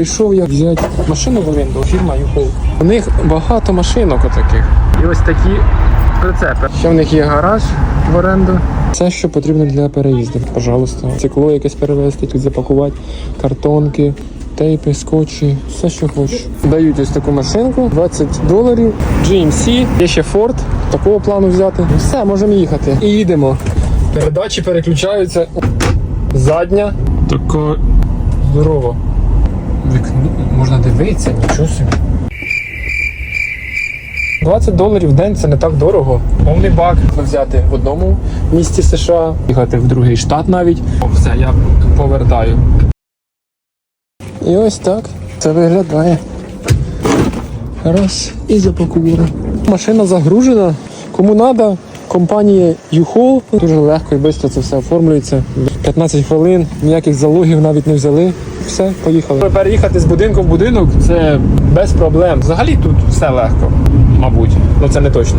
Прийшов я взяти машину в оренду, фірма Юхол. У них багато машинок отаких. І ось такі прицепи. Ще в них є гараж в оренду. Все, що потрібно для переїзду. Пожалуйста. Стекло якесь перевезти, тут запакувати, картонки. Тейпи, скотчі, все, що хочеш. Дають ось таку машинку, 20 доларів. GMC, є ще Ford, такого плану взяти. Ну Все, можемо їхати. І їдемо. Передачі переключаються. Задня. Така здорова. Вікно можна дивитися, нічого собі. 20 доларів в день це не так дорого. Повний бак взяти в одному місті США, їхати в другий штат навіть. О, все, я повертаю. І ось так це виглядає. Раз і запакували. Машина загружена. Кому треба, компанія U-Haul. Дуже легко і швидко це все оформлюється. 15 хвилин, ніяких залогів навіть не взяли. Все, поїхали. Переїхати з будинку в будинок це без проблем. Взагалі тут все легко, мабуть, але це не точно.